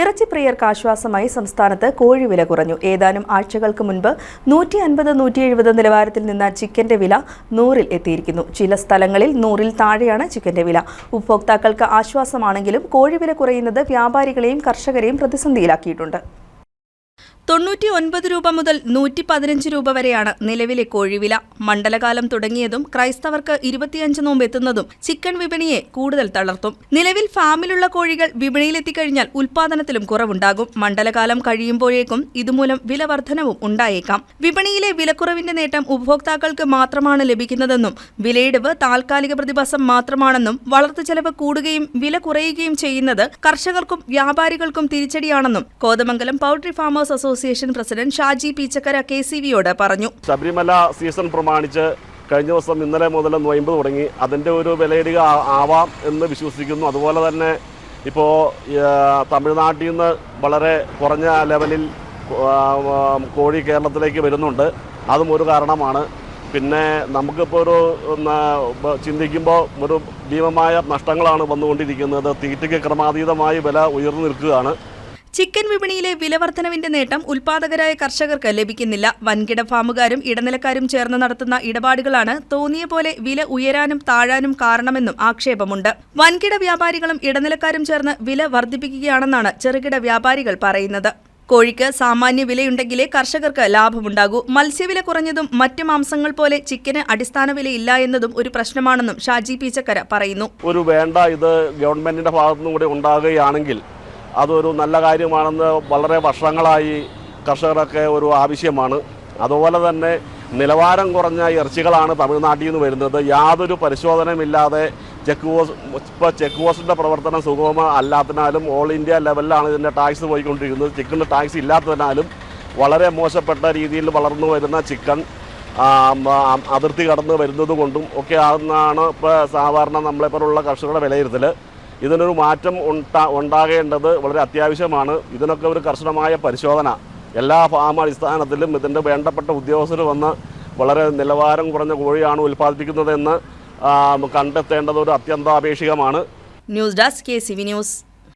ഇറച്ചിപ്രിയർക്ക് ആശ്വാസമായി സംസ്ഥാനത്ത് കോഴി വില കുറഞ്ഞു. ഏതാനും ആഴ്ചകൾക്ക് മുൻപ് നൂറ്റി അൻപത് നൂറ്റി എഴുപത് നിലവാരത്തിൽ നിന്ന ചിക്കന്റെ വില നൂറിൽ എത്തിയിരിക്കുന്നു. ചില സ്ഥലങ്ങളിൽ നൂറിൽ താഴെയാണ് ചിക്കന്റെ വില. ഉപഭോക്താക്കൾക്ക് ആശ്വാസമാണെങ്കിലും കോഴി വില കുറയുന്നത് വ്യാപാരികളെയും കർഷകരെയും പ്രതിസന്ധിയിലാക്കിയിട്ടുണ്ട്. തൊണ്ണൂറ്റി ഒൻപത് രൂപ മുതൽ നൂറ്റി പതിനഞ്ച് രൂപ വരെയാണ് നിലവിലെ കോഴിവില. മണ്ഡലകാലം തുടങ്ങിയതും ക്രൈസ്തവർക്ക് ഇരുപത്തിയഞ്ച് നോമ്പ് എത്തുന്നതും ചിക്കൻ വിപണിയെ കൂടുതൽ തളർത്തും. നിലവിൽ ഫാമിലുള്ള കോഴികൾ വിപണിയിലെത്തിക്കഴിഞ്ഞാൽ ഉൽപാദനത്തിലും കുറവുണ്ടാകും. മണ്ഡലകാലം കഴിയുമ്പോഴേക്കും ഇതുമൂലം വില വർധനവും ഉണ്ടായേക്കാം. വിപണിയിലെ വിലക്കുറവിന്റെ നേട്ടം ഉപഭോക്താക്കൾക്ക് മാത്രമാണ് ലഭിക്കുന്നതെന്നും വിലയിടിവ് താൽക്കാലിക പ്രതിഭാസം മാത്രമാണെന്നും വളർത്തു ചെലവ് കൂടുകയും വില കുറയുകയും ചെയ്യുന്നത് കർഷകർക്കും വ്യാപാരികൾക്കും തിരിച്ചടിയാണെന്നും Kothamangalam poultry farmers association president Shaji Peechakkara K C വിയോട് പറഞ്ഞു. ശബരിമല സീസൺ പ്രമാണിച്ച് കഴിഞ്ഞ ദിവസം ഇന്നലെ മുതൽ നൊയമ്പ് തുടങ്ങി. അതിന്റെ ഒരു വിലയിടുക ആവാം എന്ന് വിശ്വസിക്കുന്നു. അതുപോലെ തന്നെ ഇപ്പോൾ തമിഴ്നാട്ടിൽ നിന്ന് വളരെ കുറഞ്ഞ ലെവലിൽ കോഴി കേരളത്തിലേക്ക് വരുന്നുണ്ട്. അതും ഒരു കാരണമാണ്. പിന്നെ നമുക്കിപ്പോൾ ഒരു ചിന്തിക്കുമ്പോൾ ഒരു ഭീമമായ നഷ്ടങ്ങളാണ് വന്നുകൊണ്ടിരിക്കുന്നത്. തീറ്റയ്ക്ക് ക്രമാതീതമായി വില ഉയർന്നു നിൽക്കുകയാണ്. ചിക്കൻ വിപണിയിലെ വിലവർധനവിന്റെ നേട്ടം ഉൽപാദകരായ കർഷകർക്ക് ലഭിക്കുന്നില്ല. വൻകിട ഫാമുകാരും ഇടനിലക്കാരും ചേർന്ന് നടത്തുന്ന ഇടപാടുകളാണ് തോന്നിയ പോലെ വില ഉയരാനും താഴാനും കാരണമെന്നും ആക്ഷേപമുണ്ട്. വൻകിട വ്യാപാരികളും ഇടനിലക്കാരും ചേർന്ന് വില വർദ്ധിപ്പിക്കുകയാണെന്നാണ് ചെറുകിട വ്യാപാരികൾ പറയുന്നത്. കോഴിക്ക് സാമാന്യ വിലയുണ്ടെങ്കിലേ കർഷകർക്ക് ലാഭമുണ്ടാകൂ. മത്സ്യവില കുറഞ്ഞതും മറ്റ് മാംസങ്ങൾ പോലെ ചിക്കന് അടിസ്ഥാന വിലയില്ല എന്നതും ഒരു പ്രശ്നമാണെന്നും ഷാജി പീച്ചക്കര പറയുന്നു. ഒരു വേണ്ട ഇത് ഗവൺമെന്റിന്റെ ഭാഗത്തുനിന്നും കൂടി ഉണ്ടാകുകയാണെങ്കിൽ അതൊരു നല്ല കാര്യമാണെന്ന് വളരെ വർഷങ്ങളായി കർഷകരൊക്കെ ഒരു ആവശ്യമാണ്. അതുപോലെ തന്നെ നിലവാരം കുറഞ്ഞ ഇറച്ചികളാണ് തമിഴ്നാട്ടിൽ നിന്ന് വരുന്നത്. യാതൊരു പരിശോധനയുമില്ലാതെ ചെക്ക് പോസ്റ്റ് ഇപ്പോൾ ചെക്ക് പോസ്റ്റിന്റെ പ്രവർത്തനം സുഗമ അല്ലാത്തതിനാലും ഓൾ ഇന്ത്യ ലെവലിലാണ് ഇതിന്റെ ടാക്സ് പോയിക്കൊണ്ടിരിക്കുന്നത്. ചിക്കന്റെ ടാക്സ് ഇല്ലാത്തതിനാലും വളരെ മോശപ്പെട്ട രീതിയിൽ വളർന്നു വരുന്ന ചിക്കൻ അതിർത്തി കടന്ന് വരുന്നത് കൊണ്ടും ഒക്കെ ആണെന്നാണ് ഇപ്പോൾ സാധാരണ നമ്മളെപ്പോലുള്ള കർഷകരുടെ വിലയിരുത്തൽ ഇതിനൊരു മാറ്റം ഉണ്ടാ ഉണ്ടാകേണ്ടത് വളരെ അത്യാവശ്യമാണ്. ഇതിനൊക്കെ ഒരു കർശനമായ പരിശോധന. എല്ലാ ഫാം അടിസ്ഥാനത്തിലും ഇതിന്റെ വേണ്ടപ്പെട്ട ഉദ്യോഗസ്ഥർ വന്ന് വളരെ നിലവാരം കുറഞ്ഞ കോഴിയാണ് ഉൽപ്പാദിപ്പിക്കുന്നതെന്ന് കണ്ടെത്തേണ്ടത് ഒരു അത്യന്താപേക്ഷികമാണ്. News desk K C V news.